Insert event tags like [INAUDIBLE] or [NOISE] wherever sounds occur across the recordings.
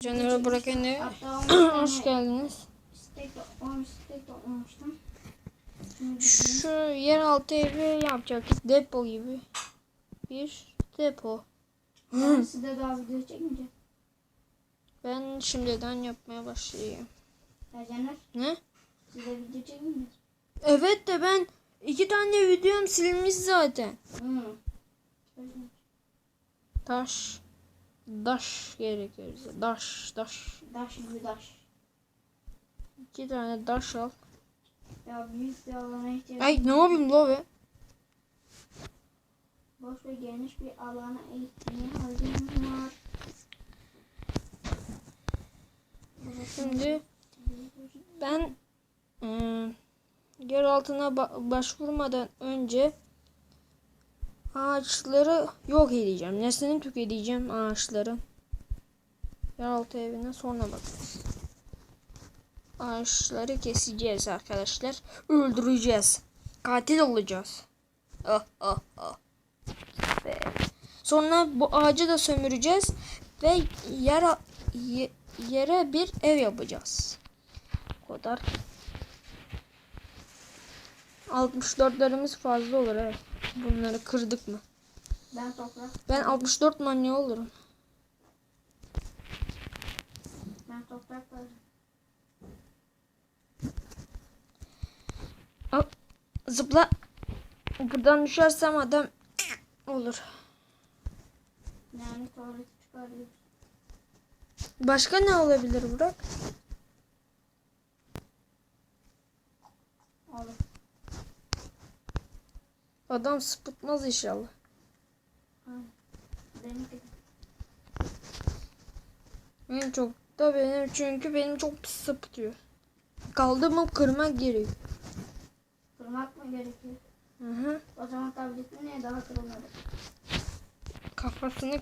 Caner'e bırakın on Hoş geldiniz. Steak, 10 steak toplamıştım. Şimdi düşünün. Şu yeraltı evi yapacaktık. Depo gibi. Bir depo. Ben size daha video çekmeyeceğim. Ben şimdiden yapmaya başlayayım. Ya Caner Ne? size video çekmeyeceğim. Evet de ben iki tane videom silinmiş zaten. Hmm. Taş. Daş gerekiyor bize. Daş, daş. Daş gibi daş. İki tane daş al. Ya büyük alana ihtiyaç Ay ne yapayım la be? Boş ve geniş bir alana ihtiyacım var. Şimdi ben ıı, yer altına ba- başvurmadan önce ağaçları yok edeceğim. Neslini tüketeceğim ağaçların. Yeraltı evine sonra bakarız. Ağaçları keseceğiz arkadaşlar. Öldüreceğiz. Katil olacağız. Ah ah ah. Ve sonra bu ağacı da sömüreceğiz ve yer ye- yere bir ev yapacağız. O kadar. 64'lerimiz fazla olur evet. Bunları kırdık mı? Ben toprak, Ben 64 manya olurum. ben toprak var. Hop, zıpla. Buradan düşersem adam olur. Yani tuvalet çıkarıyor. Başka ne olabilir Burak? Olur. Adam sıpıtmaz inşallah. Benim çok da benim çünkü benim çok pis sıpıtıyor. Kaldı mı kırmak gerekiyor. kırmak mı gerekiyor? Hı hı. O zaman tableti niye daha kırılmadı? Kafasını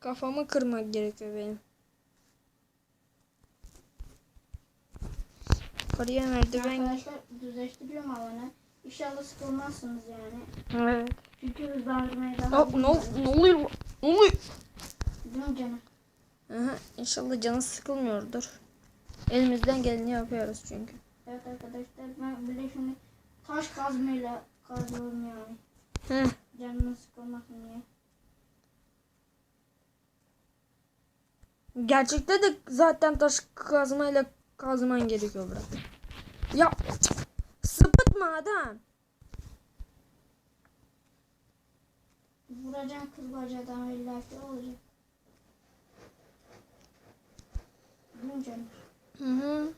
kafamı kırmak gerekiyor benim. Yukarıya merdiven. Arkadaşlar düzleştiriyorum alanı. İnşallah sıkılmazsınız yani. Evet. Çünkü hızlandırmayı daha Hop, ne, ne oluyor? Ne oluyor? Değil mi canım? Aha, inşallah canı sıkılmıyordur. Elimizden geleni yapıyoruz çünkü. Evet arkadaşlar ben bir de şimdi taş kazmayla kazıyorum yani. Heh. Canımın sıkılmasın diye. Gerçekte de zaten taş kazmayla kazman gerekiyor bırak. Ya sıpıtma adam. Vuracağım kız bacadan illaki olacak. Değil? Hı hı.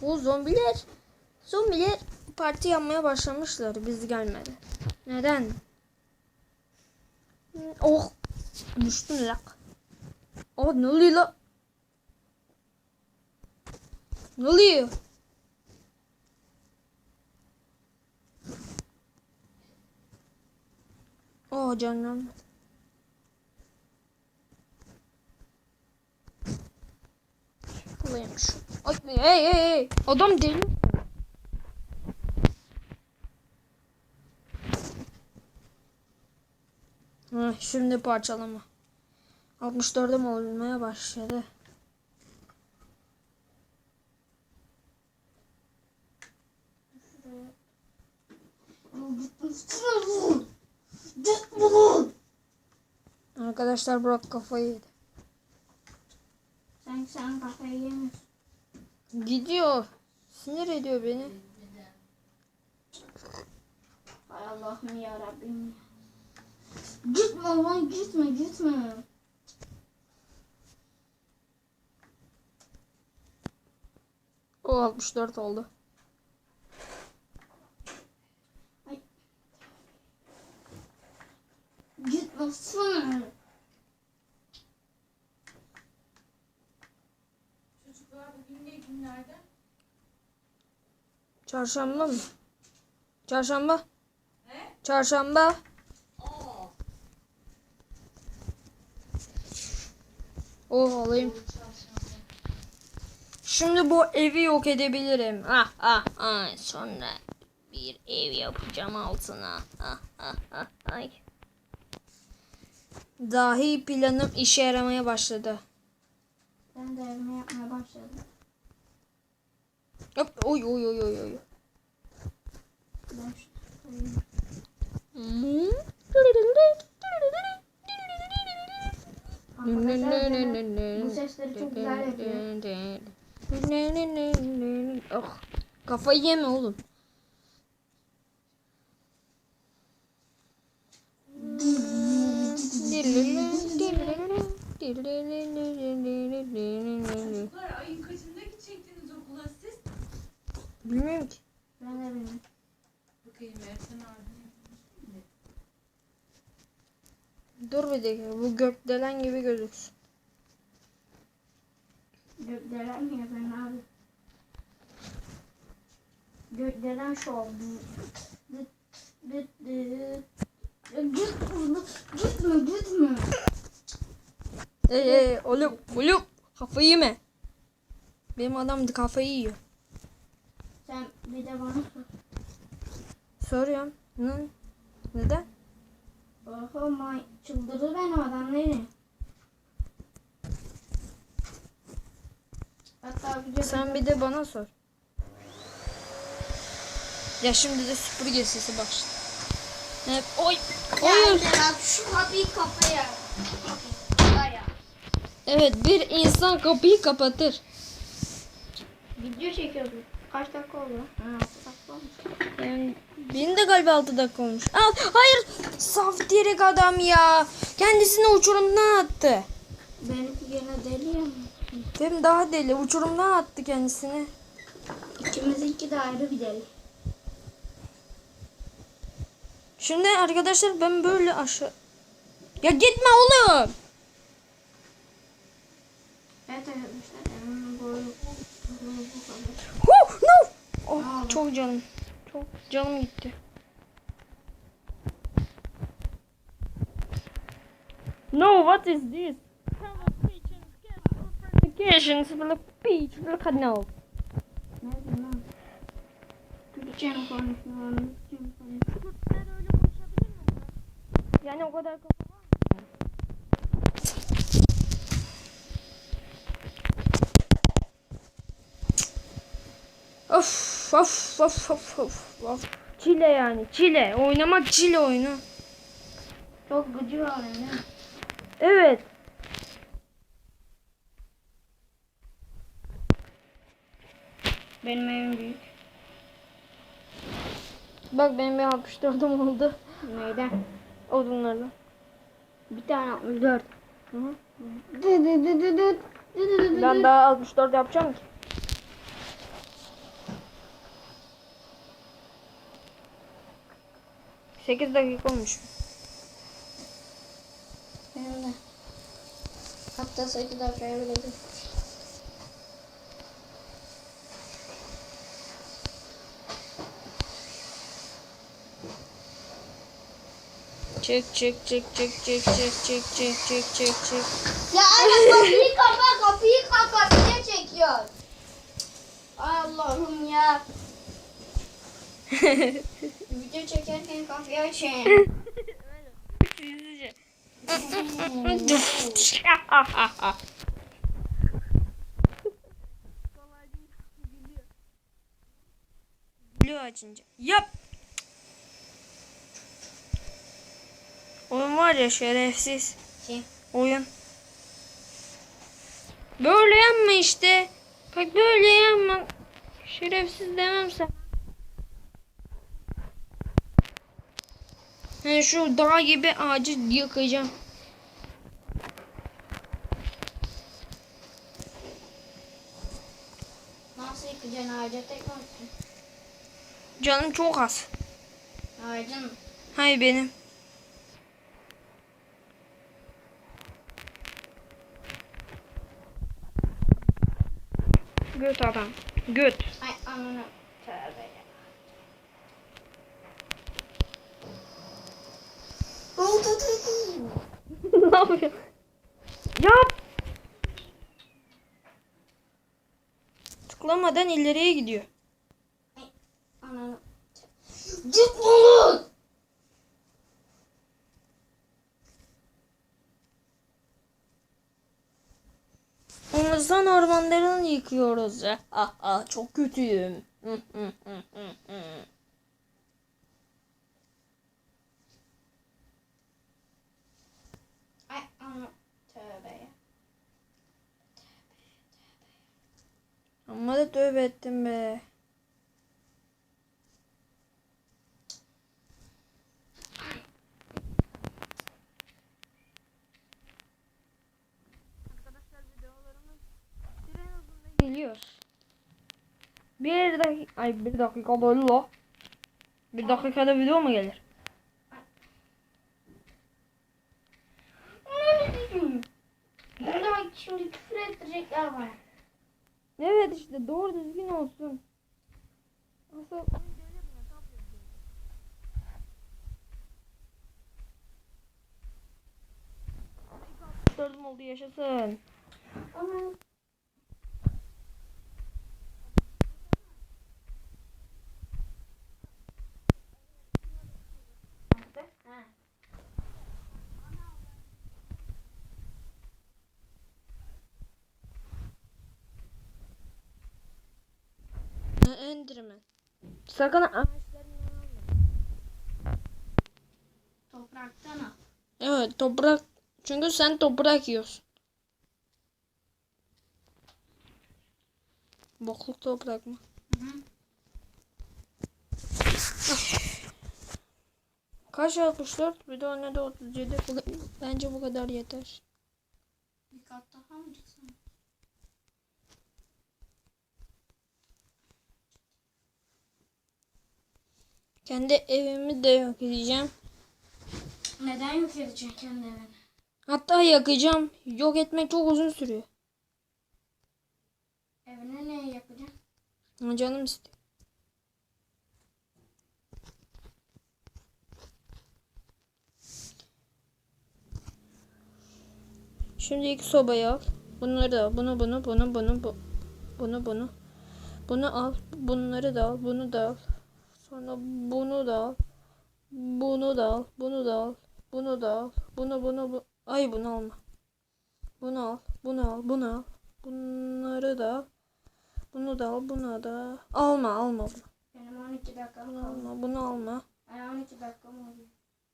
Bu zombiler zombiler parti yapmaya başlamışlar biz gelmedi. Neden? Oh düştüm lak. Oh ne oluyor la? Ne oluyor? Oh canım. Alayım şu. Ay, hey hey hey. Adam deli. Heh, şimdi parçalama. 64'e mi olmaya başladı? Arkadaşlar Burak kafayı yedi. Sen sen kafayı yemiyorsun. Gidiyor. Sinir ediyor beni. Hay Allah'ım ya Rabbim. Gitme lan gitme gitme. O 64 oldu. Gitme sana. Bugün ne günlerden? Çarşamba mı? Çarşamba. Ne? Çarşamba. Aa, Oh alayım. Şimdi bu evi yok edebilirim. Ah ah ah sonra bir bir ev yapacağım altına. Ah, ah, ah, ay. Dahi planım işe yaramaya başladı. Ben de evimi yapmaya başladım. Oy oy oy oy oy. Arkadaşlar bu sesleri çok güzel yapıyor. Oh, kafayı yeme oğlum. Çocuklar ayın kaçında siz? Bilmiyorum ki. Ben de bilmiyorum. Bakayım Ersen abi. Dur bir dakika. Bu gökdelen gibi gözüksün. Gökdelen mi ben abi? Gökdelen şov. Dıt dıt dıt. Ya Gitme, gitme, gitme. Ey ey oğlum oğlum kafayı yeme. Benim adam da kafayı yiyor. Sen bir de bana sor. Soruyorum. Ne? Neden? Oho my çıldırdı benim adam neydi? Hatta Sen bir de bana sor. Ya şimdi de süpürge sesi işte. Hep oy. Hayır. Ya şu kapıyı kapaya. ya. Evet bir insan kapıyı kapatır. Video çekiyorduk. Kaç dakika oldu? Ha, altı dakika olmuş. Yani benim de galiba 6 dakika olmuş. Al, hayır. Saf direk adam ya. Kendisini uçurumdan attı. Benimki gene deli ya. Hem daha deli. Uçurumdan attı kendisini. İkimizinki de ayrı bir deli. Şimdi arkadaşlar ben böyle aşağı... Ya gitme oğlum. Evet arkadaşlar evimin boyu boyu bu kadar. Oh çok canım. Çok canım gitti. No, what is this? Notifications like peach, look at now. Yani o kadar kapalı. Of of of of of of. Çile yani çile. Oynamak çile oyunu. Çok gıcı var değil mi? Evet. Benim evim büyük. Bak benim bir 64'üm oldu. Neyden? Odunlarla. Bir tane 64. Hı hı. Ben daha 64 yapacağım ki. Sekiz dakika olmuş. Benim de. Hatta 8 dakikaya bile değil. Çek çek çek çek çek çek çek çek çek çek çek. Ya anne kapıyı kapa kapıyı kapa video çekiyor. Allah'ım ya. [LAUGHS] video çekerken kapıyı açın. Blue açınca. Yap. Oyun var ya şerefsiz. Kim? Oyun. Böyle yanma işte. Bak böyle yanma. Şerefsiz demem sen. Yani şu dağ gibi ağacı yıkacağım. Nasıl yıkacaksın ağaca tek mi attın? Canım çok az. Ağacın Hay benim. Göt adam. Göt. ay ananı tövbe ya. Oldu dedi. Ne yapıyor? Yap. Tıklamadan ileriye gidiyor. Ananı. Gitmeyin. Omuzdan ormanlarını yıkıyoruz. Ah ah çok kötüyüm. Hı, hı, hı, hı, hı. Ay ama tövbe ya. Amma da tövbe ettim be. Geliyor. Bir dakika, ay bir dakika böyle la. Bir dakikada video mu gelir? Ne demek şimdi küfür ettirecekler bana. Evet işte doğru düzgün olsun. Nasıl? Dördüm oldu yaşasın. Ama Ha. Endirme. Sakın ağaçlarını alma. Topraktan al. Evet toprak. Çünkü sen toprak yiyorsun. Bokluk toprak mı? Hı hı. Kaç 64? Bir de o ne de 37. Bu- Bence bu kadar yeter. Bir kat daha mı çıksın? Kendi evimi de yok edeceğim. Neden yok edeceksin kendi evini? Hatta yakacağım. Yok etmek çok uzun sürüyor. Evine ne yapacaksın? Ama canım istiyor. Şimdi iki sobayı al. Bunları da al. Bunu bunu bunu bunu bu. Bunu bunu. Bunu al. Bunları da al. Bunu da al. Sonra bunu da al. Bunu da al. Bunu da al. Bunu da al. Bunu bunu bu. Ay bunu alma. Bunu al. Bunu al. Bunu al. Bunları da al. Bunu da al, bunu da. Alma, alma bunu. Benim 12 dakikam Bunu kaldı. alma, bunu alma. Ay 12 dakikam oldu.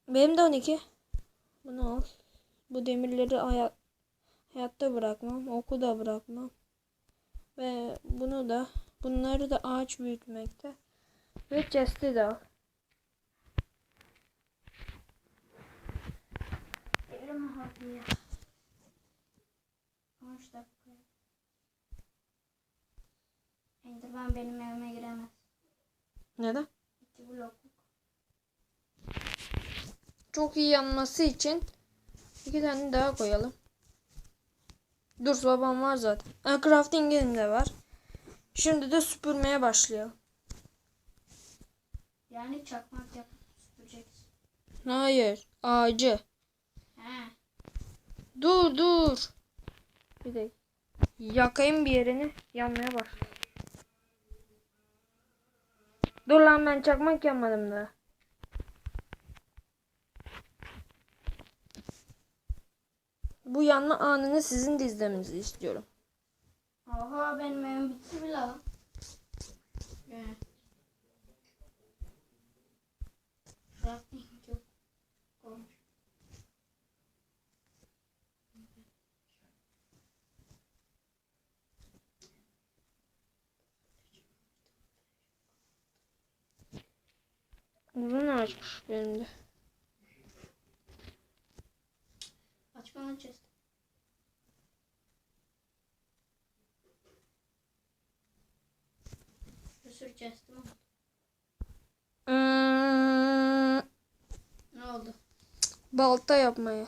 Benim de 12. Bunu al. Bu demirleri hayat, hayatta bırakmam. Oku da bırakmam. Ve bunu da. Bunları da ağaç büyütmekte. Ve chest'i de al. Elim hadi ya. 13 dakika. Enderman benim evime giremez. Neden? İki blokluk. Çok iyi yanması için iki tane daha koyalım. Dur sobam var zaten. Ha, crafting'im de var. Şimdi de süpürmeye başlayalım. Yani çakmak yapıp süpüreceksin. Hayır. Ağacı. He. Dur dur. Bir de yakayım bir yerini yanmaya başladı. Dur lan ben çakmak yanmadım da. Bu yanma anını sizin de izlemenizi istiyorum. Oha benim evim bitti bile. lan. He. Crafting çok olmuş. Uzun açmış benim de. Açma lan chest. Bir sürü chest'im var. Hmm, Ne oldu? balta yapmaya.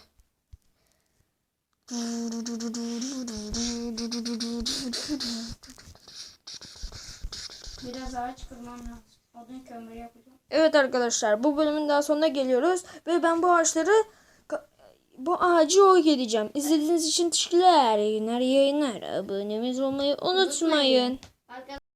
Biraz ağaç kırmam lazım. Odun kömür yapacağım. Evet arkadaşlar bu bölümün daha sonuna geliyoruz ve ben bu ağaçları bu ağacı yok edeceğim. İzlediğiniz için teşekkürler. İyi yayınlar. Abonemiz olmayı unutmayın.